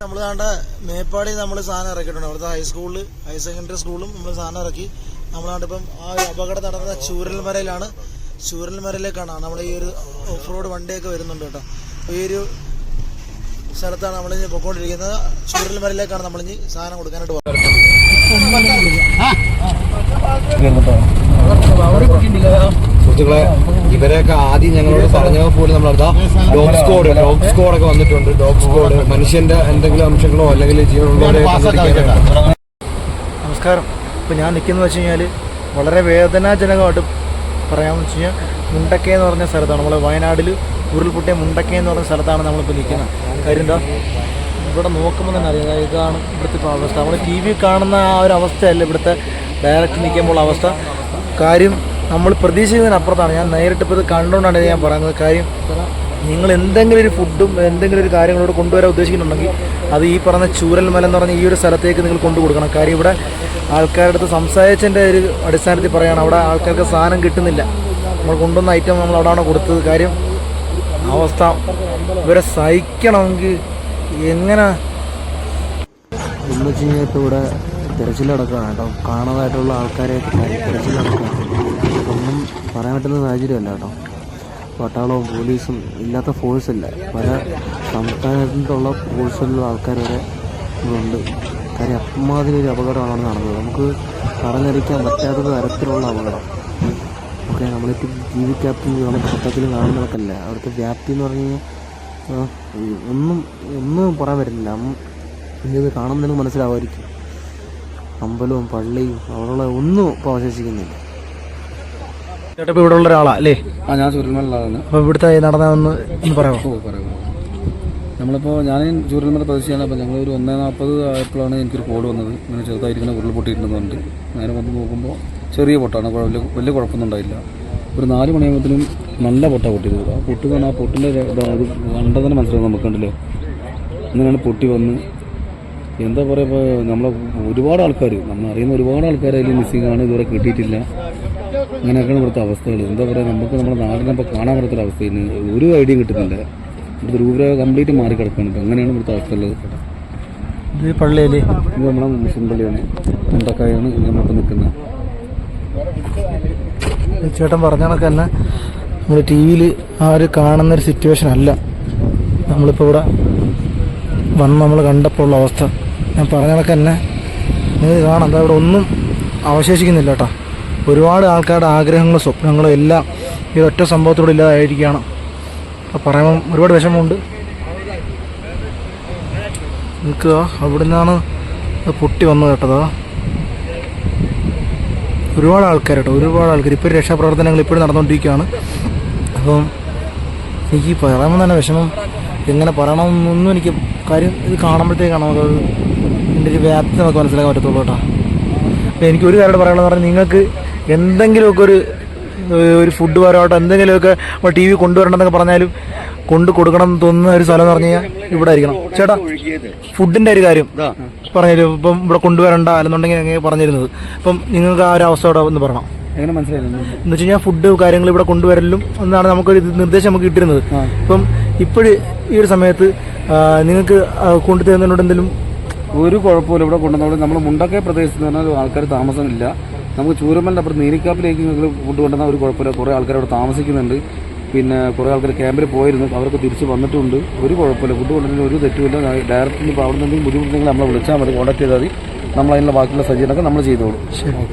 നമ്മൾ കണ്ട മേപ്പാടി നമ്മൾ സാധനം ഇറക്കിയിട്ടുണ്ട് അവിടുത്തെ ഹൈസ്കൂളിൽ ഹയർ സെക്കൻഡറി സ്കൂളിലും നമ്മൾ സാധനം ഇറക്കി നമ്മൾ ഇപ്പം ആ അപകടം നടന്ന ചൂരൽമരയിലാണ് ചൂരൽമരയിലേക്കാണ് നമ്മൾ ഈ ഒരു ഓഫ് റോഡ് വണ്ടിയൊക്കെ വരുന്നുണ്ട് കേട്ടോ അപ്പോൾ ഈ ഒരു സ്ഥലത്താണ് നമ്മൾ ഇനി പൊക്കോണ്ടിരിക്കുന്നത് ചൂരൽമരയിലേക്കാണ് നമ്മൾ ഇനി സാധനം കൊടുക്കാനായിട്ട് പോകുന്നത് സുഹൃത്തുക്കളെ ഇവരെയൊക്കെ ആദ്യം ഞങ്ങളോട് പറഞ്ഞപ്പോൾ പോലും നമ്മളെന്താ ഡോഗ് സ്കോഡ് ഡോഗ് സ്കോഡ് ഒക്കെ വന്നിട്ടുണ്ട്. ഡോഗ് സ്കോഡ് മനുഷ്യന്റെ എന്തെങ്കിലും അംശങ്ങളോ അല്ലെങ്കിൽ ജീവനുള്ളവരെ നമസ്കാരം. ഇപ്പൊ ഞാൻ നിൽക്കുന്നത് വെച്ച് കഴിഞ്ഞാൽ വളരെ വേദനാജനകമായിട്ട് പറയാമെന്ന് വെച്ച് കഴിഞ്ഞാൽ മുണ്ടക്കേ എന്ന് പറഞ്ഞ സ്ഥലത്താണ്. നമ്മൾ വയനാട്ടിൽ ഉരുൾപൊട്ടിയ മുണ്ടക്കേ എന്ന് പറഞ്ഞ സ്ഥലത്താണ് നമ്മളിപ്പോൾ നിൽക്കുന്നത്. കാര്യം എന്താ? ഇവിടെ നോക്കുമ്പോൾ തന്നെ അറിയാം. ഇതാണ് ഇവിടുത്തെ ഇപ്പോൾ അവസ്ഥ. നമ്മൾ ടി വി കാണുന്ന ആ ഒരു അവസ്ഥയല്ല ഇവിടുത്തെ ഡയറക്റ്റ് നിൽക്കുമ്പോൾ അവസ്ഥ. കാര്യം നമ്മൾ പ്രതീക്ഷിക്കുന്നതിനപ്പുറത്താണ്. ഞാൻ നേരിട്ട് ഇപ്പോൾ ഇത് കണ്ടുകൊണ്ടാണ് ഞാൻ പറയുന്നത്. കാര്യം നിങ്ങൾ എന്തെങ്കിലും ഒരു ഫുഡും എന്തെങ്കിലും ഒരു കാര്യങ്ങളോട് കൊണ്ടുവരാൻ ഉദ്ദേശിക്കുന്നുണ്ടെങ്കിൽ അത് ഈ പറഞ്ഞ ചൂരൽമല എന്ന് പറഞ്ഞ ഈ ഒരു സ്ഥലത്തേക്ക് നിങ്ങൾ കൊണ്ടു കൊടുക്കണം. കാര്യം ഇവിടെ ആൾക്കാരുടെ അടുത്ത് സംസാരിച്ചതിന്റെ ഒരു അടിസ്ഥാനത്തിൽ പറയുകയാണ് അവിടെ ആൾക്കാർക്ക് സാധനം കിട്ടുന്നില്ല. നമ്മൾ കൊണ്ടുവന്ന ഐറ്റം നമ്മൾ അവിടെയാണ് കൊടുത്തത്. കാര്യം അവസ്ഥ ഇവരെ സഹിക്കണമെങ്കിൽ എങ്ങനെ? എന്ന് ഇവിടെ തിരച്ചിലടക്കുകയാണ് കേട്ടോ. കാണാതായിട്ടുള്ള ആൾക്കാരെ തിരച്ചിൽ നടക്കുകയാണ് ഒന്നും പറയാൻ പറ്റുന്ന സാഹചര്യമല്ല കേട്ടോ. പട്ടാളവും പോലീസും ഇല്ലാത്ത ഫോഴ്സ് ഇല്ല. പല സംസ്ഥാനത്തുള്ള ഫോഴ്സിലുള്ള ആൾക്കാർ വരെ ഇതുണ്ട് കാര്യം അമ്മാതിരി ഒരു അപകടമാണ് നടന്നത്. നമുക്ക് പറഞ്ഞറിയിക്കാൻ പറ്റാത്ത തരത്തിലുള്ള അപകടം. ഓക്കെ നമ്മളിപ്പോൾ ജീവിക്കാത്ത നമ്മുടെ പത്രത്തിൽ കാണുന്നതൊക്കെയല്ല? അവിടുത്തെ വ്യാപ്തി എന്ന് പറഞ്ഞു കഴിഞ്ഞാൽ ഒന്നും ഒന്നും പറയാൻ പറ്റുന്നില്ല. ഇത് കാണുമ്പോൾ നിങ്ങൾക്ക് മനസ്സിലാവുമായിരിക്കും. അമ്പലവും പള്ളിയും അവിടെയുള്ള ഒന്നും ഇപ്പോൾ അവശേഷിക്കുന്നില്ല. ചേട്ടാ ഇവിടെ ഉള്ള ഒരാളാ അല്ലേ? ആ ഞാൻ ചുരുൾമലയാണ് അപ്പൊ ഇവിടുത്തെ നടന്നതെന്ന് ഒന്ന് പറയാമോ ഓ പറയാം നമ്മളിപ്പോൾ ഞാൻ ചുരുൾമല പ്രദേശിച്ചാണ് അപ്പോൾ ഞങ്ങളൊരു ഒന്നേ നാൽപ്പത് ആയപ്പോഴാണ് എനിക്കൊരു കോഡ് വന്നത്. ഇങ്ങനെ ചെറുതായിരിക്കുന്ന ഉരുൾ പൊട്ടിയിട്ടുണ്ടെന്നുണ്ട്. നേരെ വന്ന് നോക്കുമ്പോൾ ചെറിയ പൊട്ടാണ് വലിയ വലിയ കുഴപ്പമൊന്നും ഉണ്ടായില്ല. ഒരു നാല് മണിയാകുമ്പോഴത്തേനും നല്ല പൊട്ട പൊട്ടിയത്. ആ പൊട്ട് വന്ന ആ പൊട്ടിന്റെ അത് കണ്ടതിന് തന്നെ മനസ്സിലാവും നമുക്ക് കണ്ടില്ലേ അങ്ങനെയാണ് പൊട്ടി വന്ന്. എന്താ പറയുക ഇപ്പോൾ നമ്മളെ ഒരുപാട് ആൾക്കാർ നമ്മൾ അറിയുന്ന ഒരുപാട് ആൾക്കാർ അതിൽ മിസ്സിംഗ് ആണ് ഇതുവരെ കിട്ടിയിട്ടില്ല. അങ്ങനെയൊക്കെയാണ് ഇവിടുത്തെ അവസ്ഥകൾ എന്താ പറയുക നമുക്ക് നമ്മുടെ നാടിനെ ഇപ്പോൾ കാണാൻ പറ്റാത്ത അവസ്ഥയിൽ ഒരു ഐഡിയ കിട്ടുന്നില്ല. ഇവിടുത്തെ രൂപരേഖ കംപ്ലീറ്റ് മാറി കിടക്കുന്നുണ്ട് അങ്ങനെയാണ് ഇവിടുത്തെ അവസ്ഥ ഉള്ളത്. ഇത് പള്ളിയിൽ ഇത് നമ്മളെ മുസ്ലിം പള്ളിയാണ്. മുണ്ടക്കായാണ് നമുക്ക് നിൽക്കുന്നത് ചേട്ടൻ പറഞ്ഞ കണക്ക് തന്നെ നമ്മൾ ടി വിയിൽ ആ ഒരു കാണുന്ന ഒരു സിറ്റുവേഷൻ അല്ല. നമ്മളിപ്പോൾ ഇവിടെ വന്ന് നമ്മൾ കണ്ടപ്പോൾ ഉള്ള അവസ്ഥ. ഞാൻ പറഞ്ഞ കണക്ക് തന്നെ നിങ്ങൾ കാണാം. എന്താ ഇവിടെ ഒന്നും അവശേഷിക്കുന്നില്ല കേട്ടോ. ഒരുപാട് ആൾക്കാരുടെ ആഗ്രഹങ്ങളും സ്വപ്നങ്ങളും എല്ലാം ഈ ഒറ്റ സംഭവത്തോടെ ഇല്ലാതായിരിക്കുകയാണ്. അപ്പോൾ പറയുമ്പം ഒരുപാട് വിഷമമുണ്ട്. നിൽക്കുക. അവിടെ നിന്നാണ് പൊട്ടി വന്നത് കേട്ടതാ ഒരുപാട് ആൾക്കാർ കേട്ടോ ഒരുപാട് ആൾക്കാർ ഇപ്പോൾ രക്ഷാപ്രവർത്തനങ്ങൾ ഇപ്പോഴും നടന്നുകൊണ്ടിരിക്കുകയാണ് അപ്പം എനിക്ക് പറയുമ്പോൾ തന്നെ വിഷമം. എങ്ങനെ പറയണമെന്നൊന്നും എനിക്ക് കാര്യം ഇത് കാണുമ്പോഴത്തേക്കാണ് നമുക്ക് ഇതിന്റെ ഒരു വ്യാപ്തി നമുക്ക് മനസ്സിലാക്കാൻ പറ്റത്തുള്ളൂ കേട്ടോ. അപ്പോൾ എനിക്കൊരു കാര്യം പറയാനുള്ളതെന്ന് പറഞ്ഞാൽ നിങ്ങൾക്ക് എന്തെങ്കിലുമൊക്കെ ഒരു ഒരു ഫുഡ് വരാട്ടോ എന്തെങ്കിലുമൊക്കെ ടി വി കൊണ്ടുവരണമെന്നൊക്കെ പറഞ്ഞാലും കൊണ്ട് കൊടുക്കണം എന്ന് തോന്നുന്ന ഒരു സ്ഥലം എന്ന് പറഞ്ഞു കഴിഞ്ഞാൽ ഇവിടെ ആയിരിക്കണം. ചേട്ടാ ഫുഡിന്റെ ഒരു കാര്യം പറഞ്ഞു ഇപ്പം ഇവിടെ കൊണ്ടുവരണ്ട അല്ലെന്നുണ്ടെങ്കിൽ അങ്ങനെ പറഞ്ഞിരുന്നത്. അപ്പം നിങ്ങൾക്ക് ആ ഒരു അവസ്ഥ അവിടെ ഒന്ന് പറയണം. എങ്ങനെ മനസ്സിലായിരുന്നു എന്ന് വെച്ച് കഴിഞ്ഞാൽ ഫുഡ് കാര്യങ്ങൾ ഇവിടെ കൊണ്ടുവരലും എന്നാണ് നമുക്കൊരു ഒരു നിർദ്ദേശം നമുക്ക് കിട്ടിയിരുന്നത്. ഇപ്പം ഇപ്പോഴും ഈ ഒരു സമയത്ത് നിങ്ങൾക്ക് കൊണ്ടുതരുന്നതിനോട് എന്തെങ്കിലും ഒരു കുഴപ്പമില്ല ഇവിടെ കൊണ്ടുവന്നോളൂ. നമ്മൾ മുണ്ടക്കയ പ്രദേശത്ത് പറഞ്ഞാൽ ആൾക്കാർ താമസമില്ല. നമുക്ക് ചൂരമലിന്റെ അപ്പുറത്ത് നീലിക്കാപ്പിലേക്ക് നിങ്ങൾ ഫുഡ് കൊണ്ടുവന്നാൽ ഒരു കുഴപ്പമില്ല. കുറേ ആൾക്കാർ അവിടെ താമസിക്കുന്നുണ്ട്. പിന്നെ കുറേ ആൾക്കാർ ക്യാമ്പിൽ പോയിരുന്നു. അവർക്ക് തിരിച്ച് വന്നിട്ടുണ്ട്. ഒരു കുഴപ്പമില്ല. ഫുഡ് കൊണ്ടുവരുന്ന ഒരു തെറ്റുമില്ല. ഡയറക്റ്റ് ഇപ്പോൾ അവിടെ നിന്ന് എന്തെങ്കിലും ബുദ്ധിമുട്ടുണ്ടെങ്കിൽ നമ്മളെ വിളിച്ചാൽ മതി. കോൺടാക്ട് ചെയ്താൽ മതി. നമ്മൾ അതിനുള്ള ബാക്കിയുള്ള സജ്ജീകരണമൊക്കെ നമ്മൾ ചെയ്തോളൂ. ശരി.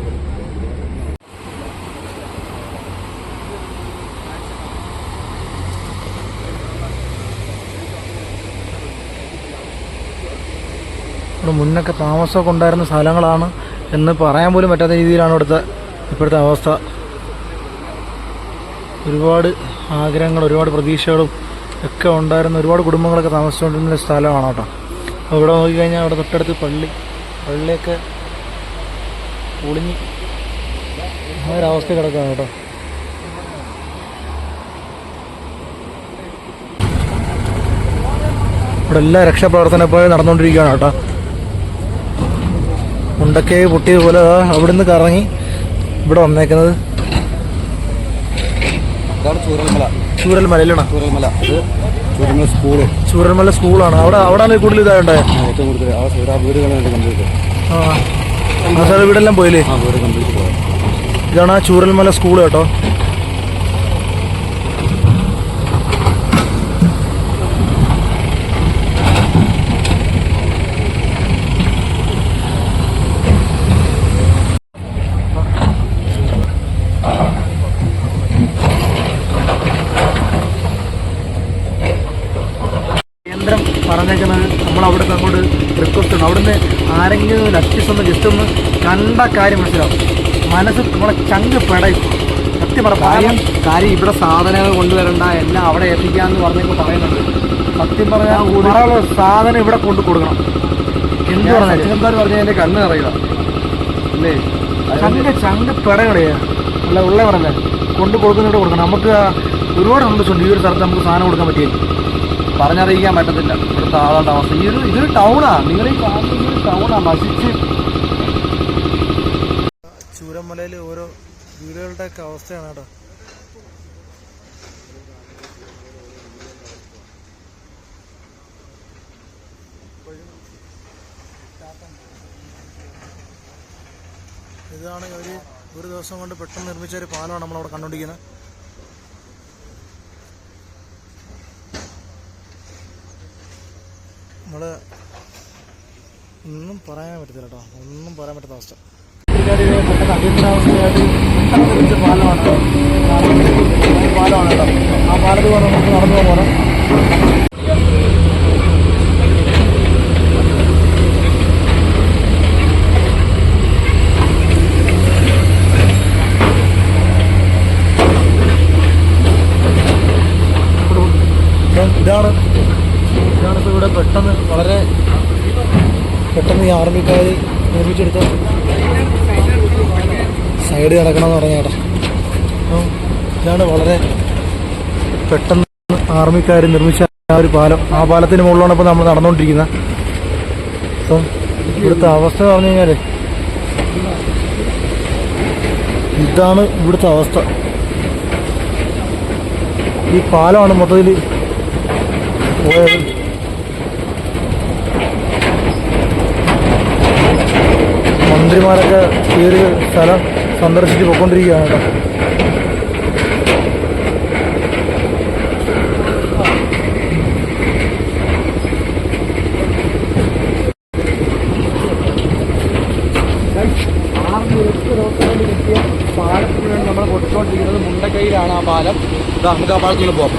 മുന്നൊക്കെ താമസമൊക്കെ ഉണ്ടായിരുന്ന സ്ഥലങ്ങളാണ് എന്ന് പറയാൻ പോലും പറ്റാത്ത രീതിയിലാണ് ഇവിടുത്തെ ഇപ്പോഴത്തെ അവസ്ഥ. ഒരുപാട് ആഗ്രഹങ്ങൾ ഒരുപാട് പ്രതീക്ഷകളും ഒക്കെ ഉണ്ടായിരുന്ന ഒരുപാട് കുടുംബങ്ങളൊക്കെ താമസിച്ചുകൊണ്ടിരുന്ന സ്ഥലമാണ് കേട്ടോ. അപ്പോൾ ഇവിടെ നോക്കിക്കഴിഞ്ഞാൽ അവിടെ തൊട്ടടുത്ത് പള്ളി പള്ളിയൊക്കെ പൊളിഞ്ഞ് ആ ഒരു കിടക്കുകയാണ് കേട്ടോ. ഇവിടെ എല്ലാ രക്ഷാപ്രവർത്തനം ഇപ്പോൾ നടന്നുകൊണ്ടിരിക്കുകയാണ് കേട്ടോ. മുണ്ടക്കെ പൊട്ടിയതുപോലെ അവിടെ അവിടുന്ന് കറങ്ങി ഇവിടെ വന്നേക്കുന്നത്. ചൂരൽമല. ചൂരൽമല. ചൂരൽമല ചൂരൽമല സ്കൂൾ. ചൂരൽമല സ്കൂളാണ്. അവിടെ അവിടെ കൂടുതൽ ഇതായുണ്ടായ ഏറ്റവും കൂടുതൽ. ആ സാറ് വീടെല്ലാം പോയില്ലേ? ഇതാണ് ആ ചൂരൽമല സ്കൂൾ കേട്ടോ. കണ്ട കാര്യം മനസ്സിലാവും. മനസ്സ് നമ്മളെ ചങ്ക് പെടയും. സത്യം പറ കാര്യം കാര്യം ഇവിടെ സാധനങ്ങൾ കൊണ്ടുവരണ്ട എല്ലാം അവിടെ എത്തിക്കാന്ന് പറഞ്ഞൊക്കെ പറയുന്നുണ്ട്. സത്യം പറഞ്ഞാൽ ഒരാളുള്ള സാധനം ഇവിടെ കൊണ്ടു കൊടുക്കണം. എന്ത് പറഞ്ഞാൽ സച്ചിനന്മാർ പറഞ്ഞാൽ എന്റെ കണ്ണ് അറിയുക അല്ലേ ചങ്ക് ചങ്ക് പെടകളെയാ അല്ല ഉള്ള പറഞ്ഞ. കൊണ്ടു കൊടുക്കുന്നിട്ട് കൊടുക്കണം. നമുക്ക് ഒരുപാട് സന്തോഷമുണ്ട്. ഈ ഒരു സ്ഥലത്ത് നമുക്ക് സാധനം കൊടുക്കാൻ പറ്റിയത് പറഞ്ഞറിയിക്കാൻ പറ്റത്തില്ല. ഇവിടുത്തെ ആളുടെ അവസ്ഥ. ഈ ഒരു ഇതൊരു ടൗണാണ് നിങ്ങൾ ഈ കാണുന്നത് ഒരു ടൗണാ നശിച്ച് ചൂരമലയിൽ ഓരോ വീടുകളുടെ ഒക്കെ അവസ്ഥയാണ് കേട്ടോ. ഇതാണ് ഒരു ഒരു ദിവസം കൊണ്ട് പെട്ടെന്ന് നിർമ്മിച്ച ഒരു പാലമാണ് നമ്മളവിടെ കണ്ടുകൊണ്ടിരിക്കുന്നത്. നമ്മൾ ഒന്നും പറയാൻ പറ്റത്തില്ല കേട്ടോ. ഒന്നും പറയാൻ പറ്റാത്ത അവസ്ഥ. പെട്ടെന്ന് നിർമ്മിച്ച പാലമാണ്. പാലമാണ് കേട്ടോ. ആ പാലത്തിൽ കൊണ്ട് നമുക്ക് നടന്നു പോകാം. ഇതാണ്. ഇതാണ് ഇപ്പോൾ ഇവിടെ പെട്ടെന്ന് വളരെ പെട്ടെന്ന് ഈ ആർമിക്കാർ നിർമ്മിച്ചെടുത്ത സൈഡ് കിടക്കണമെന്ന് പറഞ്ഞ ചേട്ടാ ഇതാണ് വളരെ പെട്ടെന്ന് ആർമിക്കാർ നിർമ്മിച്ച ആ ഒരു പാലം. ആ പാലത്തിന് മുകളിലാണ് ഇപ്പോൾ നമ്മൾ നടന്നുകൊണ്ടിരിക്കുന്നത്. അപ്പം ഇവിടുത്തെ അവസ്ഥ പറഞ്ഞു കഴിഞ്ഞാൽ ഇതാണ് ഇവിടുത്തെ അവസ്ഥ. ഈ പാലമാണ് മൊത്തത്തിൽ പോയത്. മന്ത്രിമാരൊക്കെ ഈ ഒരു സ്ഥലം സന്ദർശിച്ച് പോയിക്കൊണ്ടിരിക്കുകയാണ് കേട്ടോ. നമ്മൾ മുണ്ടക്കൈയിലാണ് ആ പാലം ഇതാ നമുക്ക് ആ പാലത്തിൽ പോകാം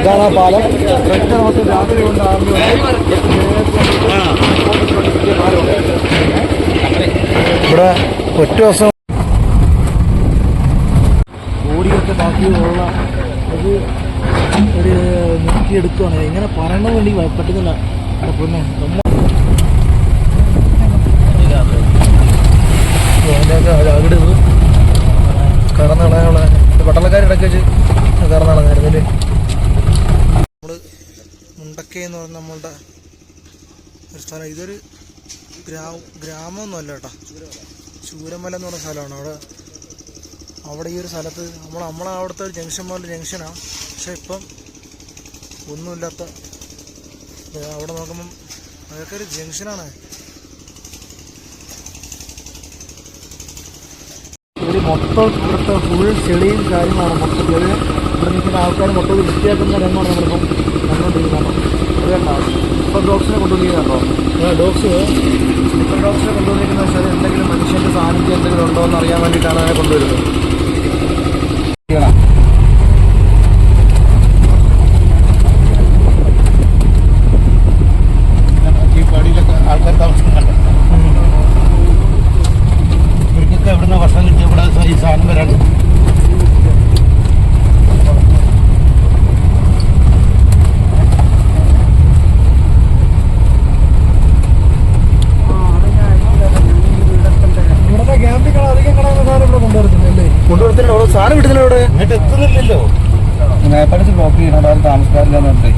ഇതാണ് ആ പാലം. ഒറ്റ ദിവസം രാത്രി കൊണ്ട് ആർമി ഒറ്റ ദിവസം കോടിയൊക്കെ ബാക്കിയുള്ള അത് ഒരു നിർത്തിയെടുക്കുകയാണ് ഇങ്ങനെ പറയണമെന്ന് വേണ്ടി പറ്റുന്നില്ല. എടാ പൊന്നെ നമ്മ അതിന്റെയൊക്കെ അവിടെ കറന്ന് കളയാനുള്ള പട്ടണക്കാരിടയ്ക്ക് വെച്ച് കറന്ന് കളഞ്ഞായിരുന്നില്ലേ നമ്മൾ മുണ്ടക്കൈ എന്ന് പറഞ്ഞ നമ്മളുടെ ഒരു സ്ഥലം. ഇതൊരു ഗ്രാമ ഗ്രാമമൊന്നുമല്ല കേട്ടോ. ചൂരമല എന്ന് പറഞ്ഞ സ്ഥലമാണ്. അവിടെ അവിടെ ഈ ഒരു സ്ഥലത്ത് നമ്മൾ നമ്മളെ അവിടുത്തെ ഒരു ജംഗ്ഷൻ പോലെ ജംഗ്ഷനാണ് പക്ഷെ ഇപ്പം ഒന്നുമില്ലാത്ത അവിടെ നോക്കുമ്പം അതൊക്കെ ഒരു ജംഗ്ഷനാണ് ഒരു മൊത്തം ഇവിടുത്തെ ഫുൾ ചെളിയും കാര്യങ്ങളാണ് മൊത്തത്തിൽ ചെളി ഇവിടെ നിൽക്കുന്ന ആൾക്കാർ മൊത്തം വൃത്തിയാക്കുന്ന രംഗമാണ് നമ്മളിപ്പം കണ്ടുകൊണ്ടിരിക്കുന്നത്. അത് കണ്ടോ ഇപ്പം ഡോഗ്സിനെ കൊണ്ടുപോകുന്നുണ്ടോ ഡോഗ്സ് ഇപ്പം ഡോഗ്സിനെ എന്തെങ്കിലും ഉണ്ടോ എന്ന് അറിയാൻ വേണ്ടിയിട്ടാണ് അതിനെ കൊണ്ടുവരുന്നത് ഈ പടിയിലൊക്കെ ആൾക്കാർ താമസിക്കുന്നുണ്ട് ഇവർക്കൊക്കെ എവിടുന്ന ഭക്ഷണം കിട്ടിയ ഇവിടെ ഈ സാധനം വരാണ് ഇവിടുത്തെ ക്യാമ്പിൽ അധികം കടന്ന സാധനം ഇവിടെ കൊണ്ടുവരുന്നില്ലേ കൊണ്ടുവരത്തില്ല അവിടെ സാധനം കിട്ടുന്നില്ല ഇവിടെ എന്നിട്ട് എത്തുന്നില്ലല്ലോ മേപ്പാടിച്ച് ബ്ലോക്ക് ചെയ്യണം ആരും താമസക്കാരില്ലെന്നുണ്ട്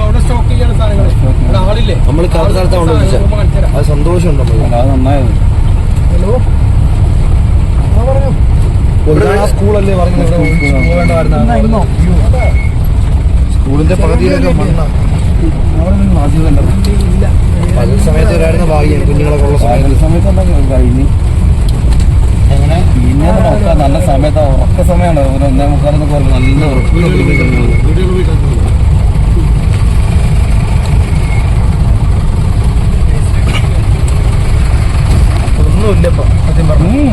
അവിടെ സ്റ്റോക്ക് ചെയ്യാൻ സാധനങ്ങൾ ആളില്ലേ നമ്മൾ കറക്റ്റ് സ്ഥലത്താണ് കൊണ്ടുവച്ചത് അത് സന്തോഷമുണ്ട് നമ്മൾ അത് നന്നായത് ഹലോ? സ്കൂളല്ലേ പോകേണ്ടതായിരുന്നു സ്കൂളിന്റെ പകുതിയിലൊക്കെ മണ്ണ പകൽ സമയത്ത് വരായിരുന്ന ഭാഗ്യം കുഞ്ഞുങ്ങളൊക്കെ ഉള്ള സമയത്ത്. സമയത്ത് കഴിഞ്ഞ് എങ്ങനെ? പിന്നെ നോക്കാം. നല്ല സമയത്താ. ഉറക്ക സമയമാണ് ഒരു ഒന്നേ മുക്കാലൊക്കെ പറഞ്ഞ് നല്ല ഉറപ്പ് ഒന്നുമില്ല ഇപ്പൊ സത്യം പറഞ്ഞു.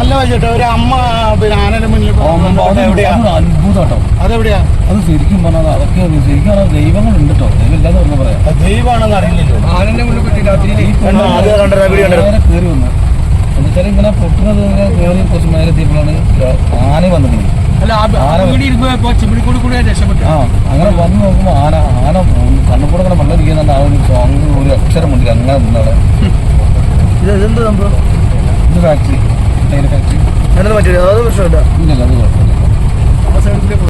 അല്ല ചേട്ടാ ഒരു അമ്മ പിന്നെ ആനയുടെ മുന്നിൽ പോകുന്നത് എവിടെയാ? അത്ഭുതം കേട്ടോ അതെവിടെയാ? അത് ശരിക്കും പറഞ്ഞാൽ അതൊക്കെ ശരിക്കും പറഞ്ഞാൽ ദൈവങ്ങളുണ്ട് കേട്ടോ ദൈവം ഇല്ലാന്ന് പറഞ്ഞു പറയാം ദൈവമാണെന്ന് അറിയില്ലല്ലോ. ആനന്റെ മുന്നിൽ പറ്റി രാത്രി കയറി വന്നു. എന്നുവെച്ചാൽ ഇങ്ങനെ പൊട്ടുന്നത് ഇങ്ങനെ കയറി കുറച്ച് മേലെ എത്തിയപ്പോഴാണ് ആന വന്നത്. അല്ല ആന ആ അങ്ങനെ വന്ന് നോക്കുമ്പോൾ ആന ആന കണ്ണുകൂടെ ഇങ്ങനെ വെള്ളം ഇരിക്കുന്നുണ്ട് ആ ഒരു സോങ് ഒരു അക്ഷരം മുണ്ടില്ല അങ്ങനെ ഇത് ഇതെന്ത് സംഭവം? ഇത് ഫാക്ടറി ഫാക്ടറി ഞാനത് പറ്റില്ല അതൊന്നും പ്രശ്നമില്ല. ഇല്ലല്ല അത് കുഴപ്പമില്ല.